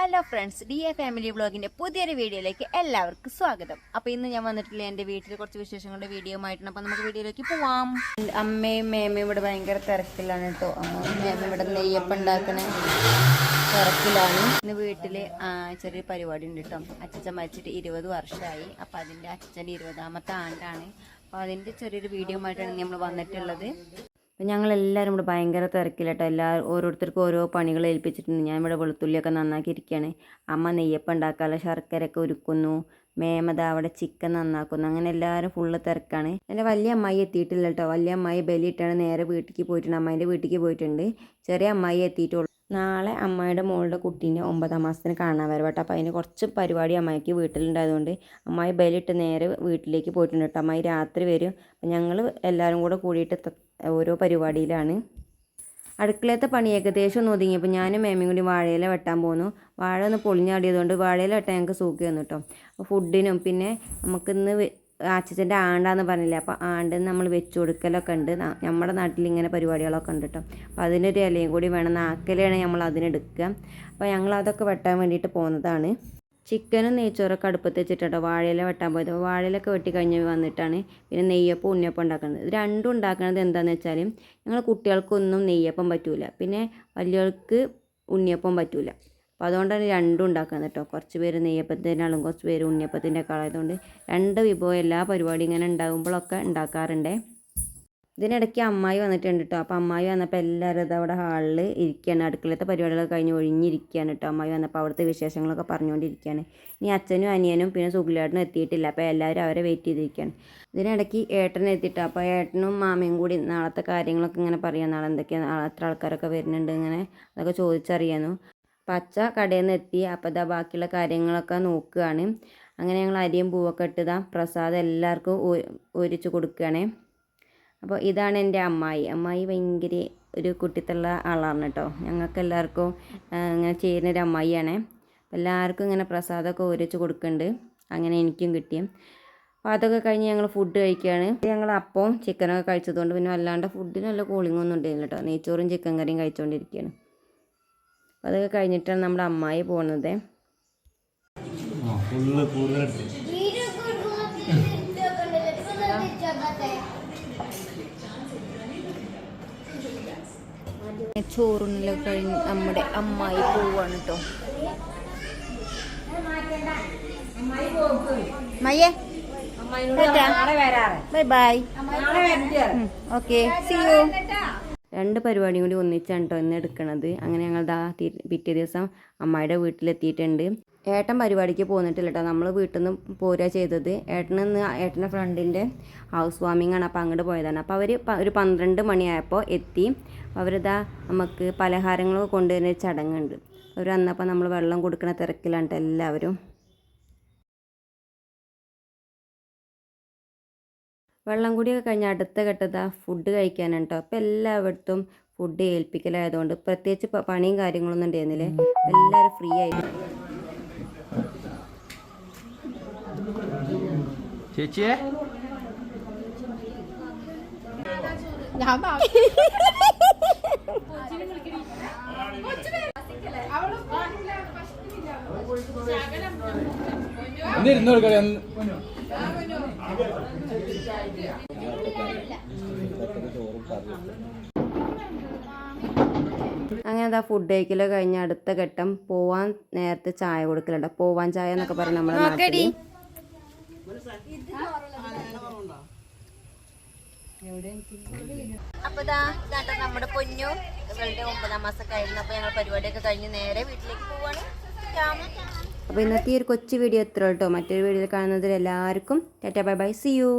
Hello friends D A family വ്ളോഗിന്റെ പുതിയൊരു വീഡിയോയിലേക്ക് എല്ലാവർക്കും സ്വാഗതം. അപ്പോൾ ഇന്ന് ഞാൻ വന്നിട്ടില്ല എന്റെ വീട്ടിൽ കുറച്ച് വിശേഷങ്ങളുടെ വീഡിയോ ആയിട്ടാണ് അപ്പോൾ നമുക്ക് വീഡിയോയിലേക്ക് പോവാം. അമ്മയും മേമയും ഇവിടെ ഭയങ്കര തിരക്കിലാണ് കേട്ടോ. അമ്മയും മേമയും ഇവിടെ നെയ്യപ്പം ഉണ്ടാക്കണേ. തിരക്കിലാണ്. ഇന്ന് വീട്ടിൽ ചെറിയൊരു ചെറിയ പരിപാടി ഉണ്ട് കേട്ടോ. അച്ഛൻ മരിച്ചിട്ട് ഇരുപത് വർഷമായി. അപ്പോൾ അതിന്റെ അച്ഛന്റെ ഇരുപതാമത്തെ ആണ്ടാണ്. അപ്പോൾ അതിന്റെ ചെറിയൊരു വീഡിയോ ആയിട്ടാണ് നമ്മൾ വന്നിട്ടുള്ളത്. അപ്പം ഞങ്ങളെല്ലാവരും ഇവിടെ ഭയങ്കര തിരക്കിലട്ടോ. എല്ലാ ഓരോരുത്തർക്കും ഓരോ പണികൾ ഏൽപ്പിച്ചിട്ടുണ്ട്. ഞാൻ ഇവിടെ വെളുത്തുള്ളിയൊക്കെ നന്നാക്കി ഇരിക്കുകയാണ് അമ്മ നെയ്യപ്പം ഉണ്ടാക്കാനുള്ള ശർക്കരയൊക്കെ ഒരുക്കുന്നു. മേമത അവിടെ ചിക്കൻ നന്നാക്കുന്നു. അങ്ങനെ എല്ലാവരും ഫുള്ള് തിരക്കാണ്. എന്റെ വലിയ അമ്മായി എത്തിയിട്ടില്ല കേട്ടോ വലിയ അമ്മായി ബലിയിട്ടാണ് നേരെ വീട്ടിലേക്ക് പോയിട്ടുണ്ട്. അമ്മായിന്റെ വീട്ടിലേക്ക് പോയിട്ടുണ്ട്. ചെറിയ അമ്മായി എത്തിയിട്ടുള്ളൂ. നാളെ അമ്മായിയുടെ മോളുടെ കുട്ടീന്റെ ഒമ്പതാം മാസത്തിന് കാണാൻ വരും കേട്ടോ. അപ്പോൾ അതിന് കുറച്ച് പരിപാടി അമ്മായിക്ക് വീട്ടിലുണ്ടായതുകൊണ്ട് അമ്മായി ബലിയിട്ട് നേരെ വീട്ടിലേക്ക് പോയിട്ടുണ്ട് കേട്ടോ. അമ്മായി രാത്രി വരും. അപ്പം ഞങ്ങൾ എല്ലാവരും കൂടെ കൂടിയിട്ട് ഓരോ പരിപാടിയിലാണ്. അടുക്കളത്തെ പണി ഏകദേശം ഒന്ന് ഒതുങ്ങിയപ്പോൾ ഞാനും മേമയും കൂടി വാഴയില വെട്ടാൻ പോന്നു. വാഴ ഒന്ന് പൊളിഞ്ഞാടിയതുകൊണ്ട് വാഴയില വെട്ടാൻ ഞങ്ങൾക്ക് സൂക്കി വന്നു കേട്ടോ ഫുഡിനും പിന്നെ നമുക്കിന്ന് അച്ഛന്റെ ആണ്ടാന്ന് പറഞ്ഞില്ലേ? അപ്പോൾ ആണ്ട് നമ്മൾ വെച്ച് കൊടുക്കലൊക്കെ ഉണ്ട്. നമ്മുടെ നാട്ടിൽ ഇങ്ങനെ പരിപാടികളൊക്കെ ഉണ്ട് കേട്ടോ അപ്പോൾ അതിനൊരു ഇലയും കൂടി വേണം. നാക്കലാണ് നമ്മൾ അതിനെടുക്കുക. അപ്പോൾ ഞങ്ങൾ അതൊക്കെ വെട്ടാൻ വേണ്ടിയിട്ട് പോകുന്നതാണ് ചിക്കനും നെയ്ച്ചോറൊക്കെ അടുപ്പത്ത് വെച്ചിട്ടോ വാഴയില വെട്ടാൻ പോയത്. അപ്പോൾ വാഴയിലൊക്കെ വെട്ടി കഴിഞ്ഞ് വന്നിട്ടാണ് പിന്നെ നെയ്യപ്പം ഉണ്ണിയപ്പം ഉണ്ടാക്കുന്നത്. ഇത് രണ്ടും ഉണ്ടാക്കുന്നത് എന്താണെന്ന് വെച്ചാൽ ഞങ്ങൾ കുട്ടികൾക്കൊന്നും നെയ്യപ്പം പറ്റൂല. പിന്നെ വലിയവർക്ക് ഉണ്ണിയപ്പം പറ്റൂല. അപ്പോൾ അതുകൊണ്ടാണ് രണ്ടും ഉണ്ടാക്കുന്നത് കേട്ടോ. കുറച്ച് പേര് നെയ്യപ്പത്തിനാളും കുറച്ച് പേര് ഉണ്ണിയപ്പത്തിന്റെ ഒക്കെ രണ്ട് വിഭവം എല്ലാ പരിപാടിയും ഇങ്ങനെ ഉണ്ടാകുമ്പോഴൊക്കെ ഉണ്ടാക്കാറുണ്ട്. ഇതിനിടയ്ക്ക് അമ്മായി വന്നിട്ടുണ്ട് കേട്ടോ. അപ്പോൾ അമ്മായി വന്നപ്പോൾ എല്ലാവരും ഇത് അവിടെ ഹാളിൽ ഇരിക്കുകയാണ്. അടുക്കളത്തെ പരിപാടികളൊക്കെ കഴിഞ്ഞ് ഒഴിഞ്ഞിരിക്കുകയാണ് കേട്ടോ അമ്മായി വന്നപ്പോൾ അവിടുത്തെ വിശേഷങ്ങളൊക്കെ പറഞ്ഞുകൊണ്ടിരിക്കുകയാണ്. ഇനി അച്ഛനും അനിയനും പിന്നെ സുഖിലേട്ടനും എത്തിയിട്ടില്ല. അപ്പോൾ എല്ലാവരും അവരെ വെയിറ്റ് ചെയ്തിരിക്കുകയാണ്. ഇതിനിടയ്ക്ക് ഏട്ടൻ എത്തിയിട്ട്. അപ്പോൾ ഏട്ടനും മാമയും കൂടി നാളത്തെ കാര്യങ്ങളൊക്കെ ഇങ്ങനെ പറയാം നാളെ എന്തൊക്കെയാണ്? എത്ര ആൾക്കാരൊക്കെ വരുന്നുണ്ട് ഇങ്ങനെ അതൊക്കെ ചോദിച്ചറിയാനു പച്ച കടയിൽ നിന്ന് എത്തി. അപ്പോൾ ഇതാ ബാക്കിയുള്ള കാര്യങ്ങളൊക്കെ നോക്കുകയാണ് അങ്ങനെ ഞങ്ങൾ അരിയും പൂവൊക്കെ ഇട്ടതാ പ്രസാദം എല്ലാവർക്കും ഒരിച്ച് കൊടുക്കുകയാണ് അപ്പോൾ ഇതാണ് എന്റെ അമ്മായി. അമ്മായി ഭയങ്കര ഒരു കുട്ടിത്തുള്ള ആളാണ് കേട്ടോ. ഞങ്ങൾക്ക് എല്ലാവർക്കും ഇങ്ങനെ ചെയ്യുന്ന അമ്മായിയാണ്. എല്ലാവർക്കും ഇങ്ങനെ പ്രസാദമൊക്കെ ഒരിച്ച് കൊടുക്കുന്നുണ്ട് അങ്ങനെ എനിക്കും കിട്ടിയും അപ്പോൾ അതൊക്കെ കഴിഞ്ഞ് ഞങ്ങൾ ഫുഡ് കഴിക്കുകയാണ് ഞങ്ങൾ അപ്പവും ചിക്കനൊക്കെ കഴിച്ചതുകൊണ്ട് പിന്നെ വല്ലാണ്ട് ഫുഡിന് നല്ല കൂളിംഗ് ഒന്നും ഉണ്ടായില്ല കേട്ടോ. നെയ്ച്ചോറും ചിക്കൻ കറിയും കഴിച്ചുകൊണ്ടിരിക്കുകയാണ് അതൊക്കെ കഴിഞ്ഞിട്ടാണ് നമ്മുടെ അമ്മായി പോകുന്നത് ചോറുണ്ണിലൊക്കെ കഴിഞ്ഞ് നമ്മുടെ അമ്മായി പോവാണ് കേട്ടോ? മയ്യേ bye bye. Okay. See you രണ്ട് പരിപാടിയും കൂടി ഒന്നിച്ചാണ് കേട്ടോ ഇന്ന് എടുക്കണത്. അങ്ങനെ ഞങ്ങൾ ദാ പിറ്റേ ദിവസം അമ്മായിയുടെ വീട്ടിലെത്തിയിട്ടുണ്ട്. ഏട്ടൻ പരിപാടിക്ക് പോന്നിട്ടില്ല കേട്ടോ നമ്മൾ വീട്ടിൽ നിന്ന് പോരുക ചെയ്തത്. ഏട്ടൻ ഇന്ന് ഏട്ടന്റെ ഫ്രണ്ടിന്റെ ഹൗസ് വാമിംഗ് ആണ് അപ്പോൾ അങ്ങോട്ട് പോയതാണ് അപ്പോൾ അവർ ഒരു പന്ത്രണ്ട് മണിയായപ്പോൾ എത്തി. അവരിതാ നമുക്ക് പലഹാരങ്ങളൊക്കെ കൊണ്ടുവരുന്ന ചടങ്ങുണ്ട് അവർ അന്നപ്പോൾ നമ്മൾ വെള്ളം കൊടുക്കുന്ന തിരക്കിലാണ് എല്ലാവരും. വെള്ളം കൂടിയൊക്കെ കഴിഞ്ഞ അടുത്ത ഘട്ടത്താ ഫുഡ് കഴിക്കാനാണ് കേട്ടോ അപ്പോൾ എല്ലായിടത്തും ഫുഡ് ഏൽപ്പിക്കലായതുകൊണ്ട് പ്രത്യേകിച്ച് പണിയും കാര്യങ്ങളൊന്നും ഉണ്ടായിരുന്നില്ലേ? എല്ലാവരും ഫ്രീ ആയിട്ട് ചേച്ചിയെ? ഒന്ന് അങ്ങനെ അതാ ഫുഡ് കഴിക്കലോ കഴിഞ്ഞ അടുത്ത ഘട്ടം പോവാൻ നേരത്തെ ചായ കൊടുക്കലുണ്ട്. പോവാൻ ചായ എന്നൊക്കെ പറഞ്ഞ് നമ്മുടെ നാട്ടിൽ. അപ്പൊ ഇതാ ഇതാട്ടോ നമ്മുടെ പൊന്നു. ഇവളുടെ ഒമ്പതാം മാസം കഴിഞ്ഞു അപ്പൊ ഞങ്ങൾ പരിപാടിയൊക്കെ കഴിഞ്ഞ് നേരെ വീട്ടിലേക്ക് പോവാണ്. അപ്പോൾ ഇന്നത്തെ ഈ ഒരു കൊച്ചു വീഡിയോ എത്ര കേട്ടോ മറ്റൊരു വീഡിയോയിൽ കാണുന്നതിൽ എല്ലാവർക്കും ടാറ്റാ ബൈ ബൈ സി യു